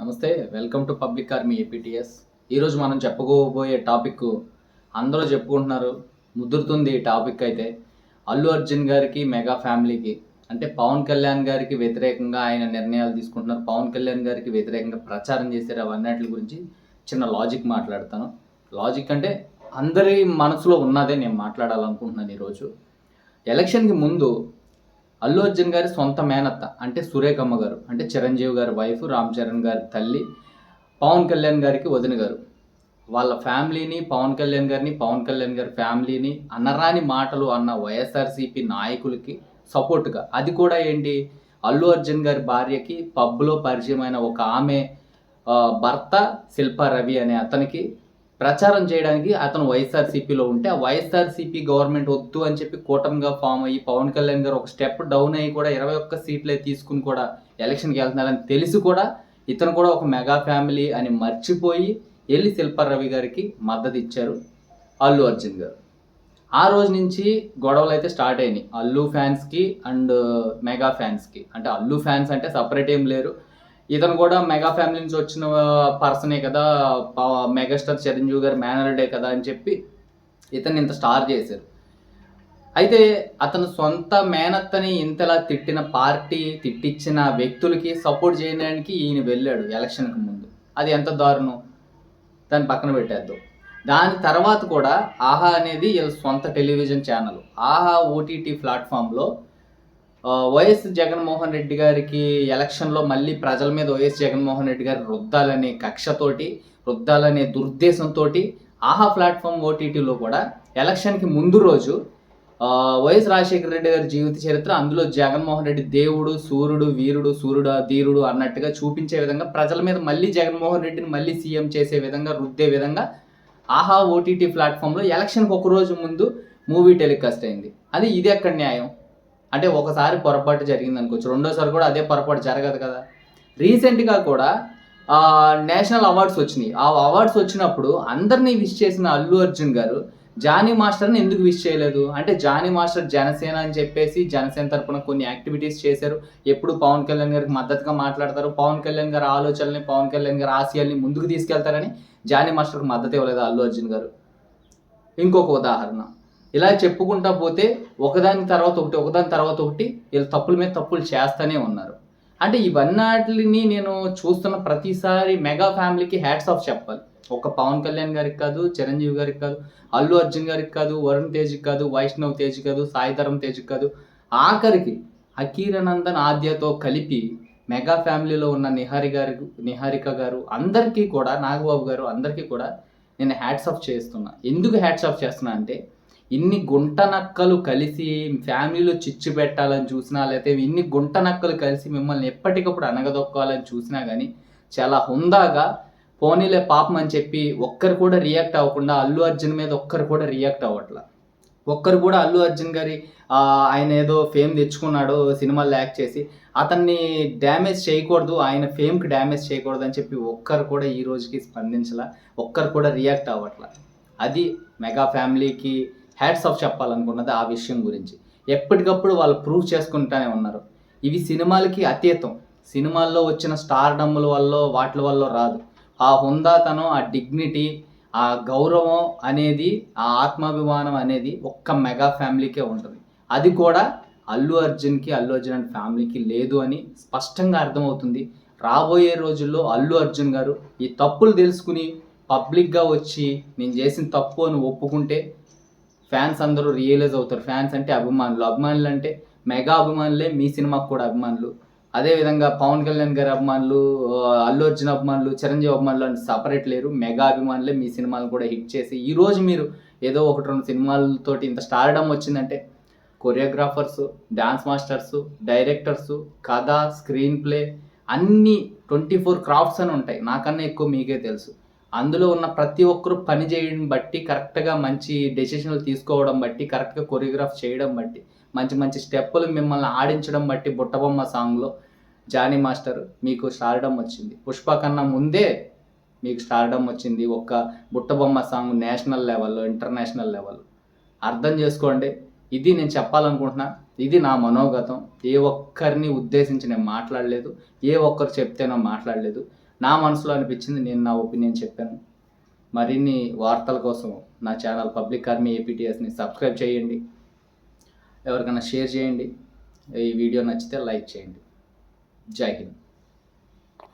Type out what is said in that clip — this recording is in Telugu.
నమస్తే welcome to public army APTS. ఈరోజు మనం చెప్పుకోబోయే టాపిక్ అందరూ చెప్పుకుంటున్నారు. ముదురుతుంది ఈ టాపిక్ అయితే. అల్లు అర్జున్ గారికి మెగా ఫ్యామిలీకి అంటే పవన్ కళ్యాణ్ గారికి వ్యతిరేకంగా ఆయన నిర్ణయాలు తీసుకుంటున్నారు. పవన్ కళ్యాణ్ గారికి వ్యతిరేకంగా ప్రచారం చేశారు అవన్నిటి గురించి చిన్న లాజిక్ మాట్లాడతాను. లాజిక్ అంటే అందరి మనసులో ఉన్నదే నేను మాట్లాడాలనుకుంటున్నాను ఈరోజు ఎలక్షన్కి ముందు అల్లు అర్జున్ గారి సొంత మేనత్త అంటే సురేఖమ్మ గారు అంటే చిరంజీవి గారి వైఫ్ రామ్ చరణ్ గారి తల్లి పవన్ కళ్యాణ్ గారికి వదిన గారు. వాళ్ళ ఫ్యామిలీని పవన్ కళ్యాణ్ గారిని పవన్ కళ్యాణ్ గారి ఫ్యామిలీని అనరాని మాటలు అన్న వైఎస్ఆర్సీపీ నాయకులకి సపోర్ట్గా. అది కూడా ఏంటి? అల్లు అర్జున్ గారి భార్యకి పబ్లో పరిచయమైన ఒక ఆమె భర్త శిల్పా రవి అనే అతనికి ప్రచారం చేయడానికి అతను వైఎస్ఆర్సీపీలో ఉంటే ఆ వైఎస్ఆర్సీపీ గవర్నమెంట్ వద్దు అని చెప్పి కూటమిగా ఫామ్ అయ్యి పవన్ కళ్యాణ్ గారు ఒక స్టెప్ డౌన్ అయ్యి కూడా ఇరవై ఒక్క సీట్లే తీసుకుని కూడా ఎలక్షన్కి వెళ్తున్నారని తెలిసి కూడా ఇతను కూడా ఒక మెగా ఫ్యామిలీ అని మర్చిపోయి వెళ్ళి శిల్పా రవి గారికి మద్దతు ఇచ్చారు అల్లు అర్జున్ గారు. ఆ రోజు నుంచి గొడవలు అయితే స్టార్ట్ అయినాయి. అల్లు ఫ్యాన్స్కి అండ్ మెగా ఫ్యాన్స్కి. అంటే అల్లు ఫ్యాన్స్ అంటే సపరేట్ ఏం లేరు. ఇతను కూడా మెగా ఫ్యామిలీ నుంచి వచ్చిన పర్సనే కదా. పవ- మెగాస్టార్ చిరంజీవి గారి మేనర్డే కదా అని చెప్పి ఇతను ఇంత స్టార్ చేశారు. అయితే అతను సొంత మేనత్తని ఇంతలా తిట్టిన పార్టీ తిట్టించిన వ్యక్తులకి సపోర్ట్ చేయడానికి ఈయన వెళ్ళాడు ఎలక్షన్కి ముందు. అది ఎంత దారుణం? దాన్ని పక్కన పెట్టేద్దాం. దాని తర్వాత కూడా ఆహా అనేది వీళ్ళ సొంత టెలివిజన్ ఛానల్. ఆహా ఓటీటీ ప్లాట్ఫామ్లో వైఎస్ జగన్మోహన్ రెడ్డి గారికి ఎలక్షన్లో మళ్ళీ ప్రజల మీద వైఎస్ జగన్మోహన్ రెడ్డి గారు రుద్దాలనే కక్షతోటి రుద్దాలనే దుర్దేశంతో ఆహా ప్లాట్ఫామ్ ఓటీటీలో కూడా ఎలక్షన్కి ముందు రోజు వైఎస్ రాజశేఖర రెడ్డి గారి జీవిత చరిత్ర అందులో జగన్మోహన్ రెడ్డి దేవుడు సూర్యుడు వీరుడు సూర్యుడు ధీరుడు అన్నట్టుగా చూపించే విధంగా ప్రజల మీద మళ్ళీ జగన్మోహన్ రెడ్డిని మళ్ళీ సీఎం చేసే విధంగా రుద్దే విధంగా ఆహా ఓటీటీ ప్లాట్ఫామ్లో ఎలక్షన్కి ఒక రోజు ముందు మూవీ టెలికాస్ట్ అయింది. అది ఇది ఎక్కడ న్యాయం? అంటే ఒకసారి పొరపాటు జరిగింది అనుకోవచ్చు. రెండోసారి కూడా అదే పొరపాటు జరగదు కదా. రీసెంట్గా కూడా నేషనల్ అవార్డ్స్ వచ్చినాయి. ఆ అవార్డ్స్ వచ్చినప్పుడు అందరినీ విష్ చేసిన అల్లు అర్జున్ గారు జానీ మాస్టర్ని ఎందుకు విష్ చేయలేదు? అంటే జానీ మాస్టర్ జనసేన అని చెప్పేసి జనసేన తరపున కొన్ని యాక్టివిటీస్ చేశారు. ఎప్పుడు పవన్ కళ్యాణ్ గారికి మద్దతుగా మాట్లాడతారు. పవన్ కళ్యాణ్ గారి ఆలోచనల్ని పవన్ కళ్యాణ్ గారి ఆశయాల్ని ముందుకు తీసుకెళ్తారని జానీ మాస్టర్కి మద్దతు ఇవ్వలేదు అల్లు అర్జున్ గారు. ఇంకొక ఉదాహరణ. ఇలా చెప్పుకుంటా పోతే ఒకదాని తర్వాత ఒకటి ఒకదాని తర్వాత ఒకటి వీళ్ళు తప్పుల మీద తప్పులు చేస్తూనే ఉన్నారు. అంటే ఇవన్నీ నేను చూస్తున్న ప్రతిసారి మెగా ఫ్యామిలీకి హ్యాట్స్ ఆఫ్ చెప్పాలి. ఒక పవన్ కళ్యాణ్ గారికి కాదు చిరంజీవి గారికి కాదు అల్లు అర్జున్ గారికి కాదు వరుణ్ తేజ్కి కాదు వైష్ణవ్ తేజ్ కాదు సాయిధరం తేజ్కి కాదు. ఆఖరికి అకీరనందన్ ఆద్యతో కలిపి మెగా ఫ్యామిలీలో ఉన్న నిహారి గారి నిహారిక గారు అందరికీ కూడా నాగబాబు గారు అందరికీ కూడా నేను హ్యాట్స్ ఆఫ్ చేస్తున్నా. ఎందుకు హ్యాట్స్ ఆఫ్ చేస్తున్నా అంటే ఇన్ని గుంట నక్కలు కలిసి ఫ్యామిలీలో చిచ్చు పెట్టాలని చూసినా లేకపోతే ఇన్ని గుంట నక్కలు కలిసి మిమ్మల్ని ఎప్పటికప్పుడు అనగదొక్కాలని చూసినా కానీ చాలా హుందాగా పోనీలే పాపం అని చెప్పి ఒక్కరు కూడా రియాక్ట్ అవ్వకుండా అల్లు అర్జున్ మీద ఒక్కరు కూడా రియాక్ట్ అవ్వట్లా. ఒక్కరు కూడా అల్లు అర్జున్ గారి ఆయన ఏదో ఫేమ్ తెచ్చుకున్నాడు సినిమాలు యాక్ట్ చేసి అతన్ని డ్యామేజ్ చేయకూడదు ఆయన ఫేమ్కి డ్యామేజ్ చేయకూడదు అని చెప్పి ఒక్కరు కూడా ఈ రోజుకి స్పందించలా ఒక్కరు కూడా రియాక్ట్ అవ్వట్లా. అది మెగా ఫ్యామిలీకి హ్యాట్స్ ఆఫ్ చెప్పాలనుకున్నది ఆ విషయం గురించి. ఎప్పటికప్పుడు వాళ్ళు ప్రూవ్ చేసుకుంటూనే ఉన్నారు. ఇవి సినిమాలకి అతీతం. సినిమాల్లో వచ్చిన స్టార్ డమ్ముల వల్ల వాటి వల్ల రాదు. ఆ హుందాతనం ఆ డిగ్నిటీ ఆ గౌరవం అనేది ఆ ఆత్మాభిమానం అనేది ఒక్క మెగా ఫ్యామిలీకే ఉంటుంది. అది కూడా అల్లు అర్జున్కి అల్లు అర్జున్ అండ్ ఫ్యామిలీకి లేదు అని స్పష్టంగా అర్థమవుతుంది. రాబోయే రోజుల్లో అల్లు అర్జున్ గారు ఈ తప్పులు తెలుసుకుని పబ్లిక్గా వచ్చి నేను చేసిన తప్పు అని ఒప్పుకుంటే ఫ్యాన్స్ అందరూ రియలైజ్ అవుతారు. ఫ్యాన్స్ అంటే అభిమానులు. అభిమానులు అంటే మెగా అభిమానులే మీ సినిమాకు కూడా అభిమానులు. అదేవిధంగా పవన్ కళ్యాణ్ గారి అభిమానులు అల్లు అర్జున్ అభిమానులు చిరంజీవి అభిమానులు అని సపరేట్ లేరు. మెగా అభిమానులే మీ సినిమాలు కూడా హిట్ చేసి ఈరోజు మీరు ఏదో ఒకటి రెండు సినిమాలతోటి ఇంత స్టార్డమ్ వచ్చిందంటే కొరియోగ్రాఫర్స్ డాన్స్ మాస్టర్స్ డైరెక్టర్స్ కథ స్క్రీన్ ప్లే అన్ని ట్వంటీ ఫోర్ క్రాఫ్ట్స్ అని ఉంటాయి. నాకన్నా ఎక్కువ మీకే తెలుసు. అందులో ఉన్న ప్రతి ఒక్కరు పని చేయడం బట్టి కరెక్ట్గా మంచి డెసిషన్లు తీసుకోవడం బట్టి కరెక్ట్గా కొరియోగ్రాఫ్ చేయడం బట్టి మంచి మంచి స్టెప్పులు మిమ్మల్ని ఆడించడం బట్టి బుట్టబొమ్మ సాంగ్లో జానీ మాస్టర్ మీకు స్టార్డమ్ వచ్చింది. పుష్ప కన్నా ముందే మీకు స్టార్డమ్ వచ్చింది ఒక్క బుట్టబొమ్మ సాంగ్ నేషనల్ లెవెల్లో ఇంటర్నేషనల్ లెవెల్ అర్థం చేసుకోండి. ఇది నేను చెప్పాలనుకుంటున్నా. ఇది నా మనోగతం. ఏ ఒక్కరిని ఉద్దేశించి నేను మాట్లాడలేదు. ఏ ఒక్కరు చెప్తేనో మాట్లాడలేదు. నా మనసులో అనిపించింది నేను నా ఒపీనియన్ చెప్పాను. మరిన్ని వార్తల కోసం నా ఛానల్ పబ్లిక్ ఆర్మీ ఏపీటీఎస్ని సబ్స్క్రైబ్ చేయండి. ఎవరికైనా షేర్ చేయండి. ఈ వీడియో నచ్చితే లైక్ చేయండి. జై హింద్.